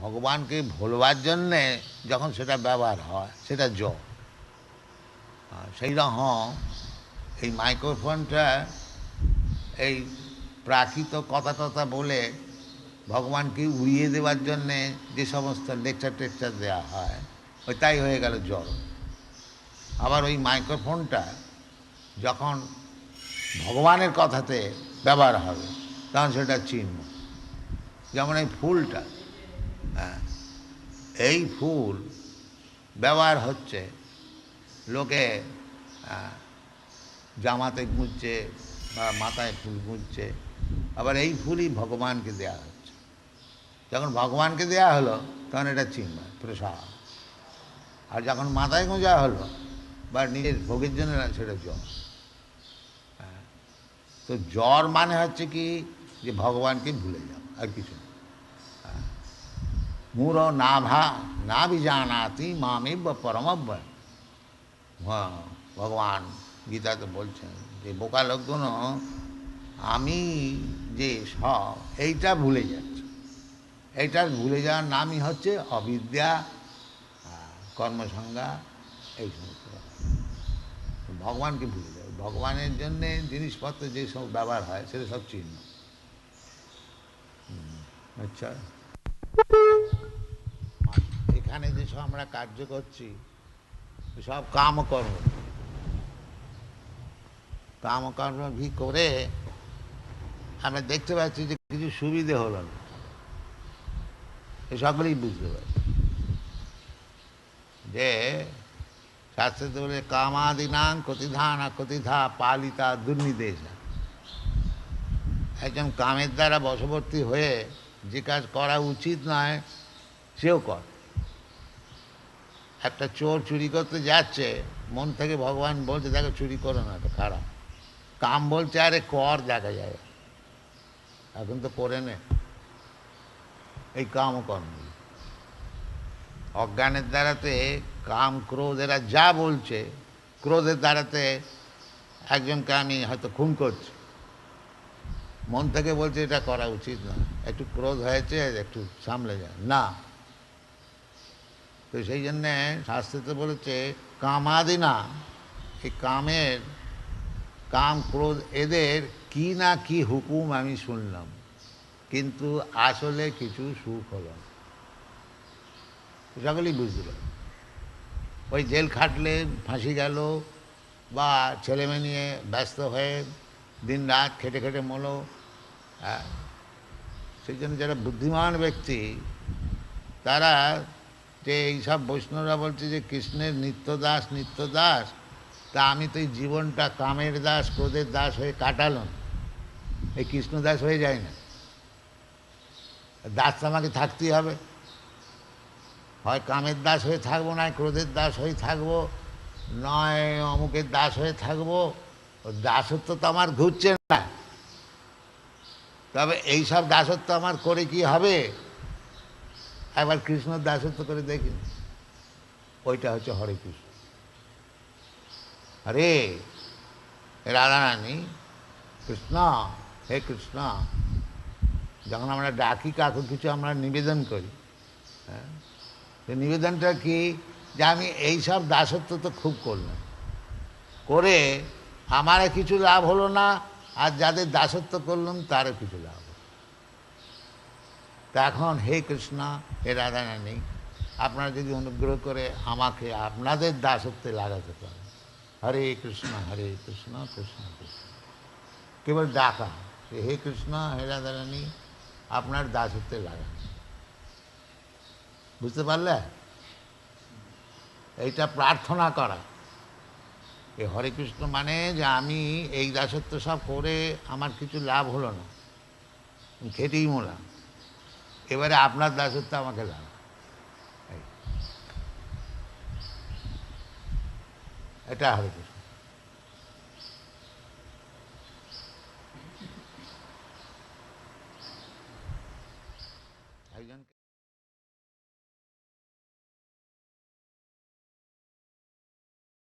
ভগবানকে ভোলবার জন্যে যখন সেটা ব্যবহার হয়, সেটা জ সেই রকম এই মাইক্রোফোনটা, এই প্রাকৃত কথা টথা বলে ভগবানকে উড়িয়ে দেওয়ার জন্যে যে সমস্ত লেকচার টেকচার দেওয়া হয়, ওই তাই হয়ে গেল জল। আবার ওই মাইক্রোফোনটা যখন ভগবানের কথাতে ব্যবহার হবে, তখন সেটা চিহ্ন। যেমন এই ফুলটা। এই ফুল ব্যবহার হচ্ছে লোকে জামাতে গুঁজছে বা মাথায় ফুল গুঁজছে, আবার এই ফুলই ভগবানকে দেয়া হচ্ছে যখন ভগবানকে দেয়া হলো, তখন এটা চিন্ময় প্রসাদ আর যখন মাথায় গুঁজা হলো, বা নিজের ভোগের জন্য সেটা জ্বর। তো জ্বর মানে হচ্ছে কি যে ভগবানকে ভুলে যাও, আর কিছু না। মূর না ভা না বি জানাতি মামিব পরমব্য হ্যাঁ ভগবান গীতাতে বলছেন যে বোকা লোকগুলো আমি যে সব এইটা ভুলে যাচ্ছে এইটা ভুলে যাওয়ার নামই হচ্ছে অবিদ্যা কর্মসংজ্ঞা এই সমস্ত ভগবানকে ভুলে যাবে ভগবানের জন্যে জিনিসপত্র যে সব ব্যবহার হয় সেটা সব চিহ্ন আচ্ছা যেসব আমরা কার্য করছি, সব কামকর্ম কামকর্ম ভি করে আমরা দেখতে পাচ্ছি যে কিছু সুবিধে হলো না। এ সকলেই বুঝতে পারি যে শাস্ত্রে বলে কামাদিনাং কতিধানা কতিধা পালিতা দুর্নিদেশা। একজন কামের দ্বারা বশবর্তী হয়ে যে কাজ করা উচিত নয়, সেও কর। একটা চোর চুরি করতে যাচ্ছে, মন থেকে ভগবান বলছে, দেখো, চুরি করো না, এটা খারাপ। কাম বলছে, আরে, কর, দেখা যায়। এখন তো করে নে। এই কাম কর্ম। অজ্ঞানের দ্বারাতে কাম ক্রোধ এরা যা বলছে, ক্রোধের দ্বারাতে একজনকে আমি হয়তো খুন করছি। মন থেকে বলছে, এটা করা উচিত না একটু ক্রোধ হয়েছে, একটু সামলে যায় না। তো সেই জন্যে শাস্ত্রতে বলেছে কামাদি না এই কামের, কাম ক্রোধ এদের কি না কি হুকুম আমি শুনলাম। কিন্তু আসলে কিছু সুখ হলো সকলেই বুঝতে পারে ওই জেল খাটলে ফাঁসি গেল বা ছেলে মেয়ে নিয়ে ব্যস্ত হয়ে দিন রাত খেটে খেটে মলো। হ্যাঁ সেই জন্য যারা বুদ্ধিমান ব্যক্তি, তারা যে এইসব বৈষ্ণবরা বলছে যে কৃষ্ণের নিত্য দাস নিত্য দাস তা আমি তো এই জীবনটা কামের দাস, ক্রোধের দাস হয়ে কাটালাম। এই কৃষ্ণ দাস হয়ে যায় না। দাস তো আমাকে থাকতেই হবে। হয় কামের দাস হয়ে থাকব, নয় ক্রোধের দাস হয়ে থাকব, নয় অমুকের দাস হয়ে থাকব, দাসত্ব তো আমার ঘুরছে না। তবে এইসব দাসত্ব আমার করে কি হবে? একবার কৃষ্ণর দাসত্ব করে দেখি ওইটা হচ্ছে হরে কৃষ্ণ। আরে রাধারানী কৃষ্ণ, হে কৃষ্ণ, যখন আমরা ডাকি কাকু কিছু আমরা নিবেদন করি হ্যাঁ? নিবেদনটা কি? যে আমি এইসব দাসত্ব তো খুব করলাম। করে আমারও কিছু লাভ হলো না, আর যাদের দাসত্ব করলাম, তারও কিছু লাভ তা এখন হে কৃষ্ণ, হে রাধারানী, আপনারা যদি অনুগ্রহ করে আমাকে আপনাদের দাসত্বে লাগাতে পারেন। হরে কৃষ্ণ হরে কৃষ্ণ কৃষ্ণ কৃষ্ণ। কেবল ডাকা হে কৃষ্ণ, হে রাধারানী, আপনার দাসত্বে লাগান। বুঝতে পারলে? এইটা প্রার্থনা করা। এই হরে কৃষ্ণ মানে যে আমি এই দাসত্ব সব করে আমার কিছু লাভ হলো না। খেটেই মোলাম এবারে আপনার দাসত্ব আমাকে দাও। এটা হবে একজন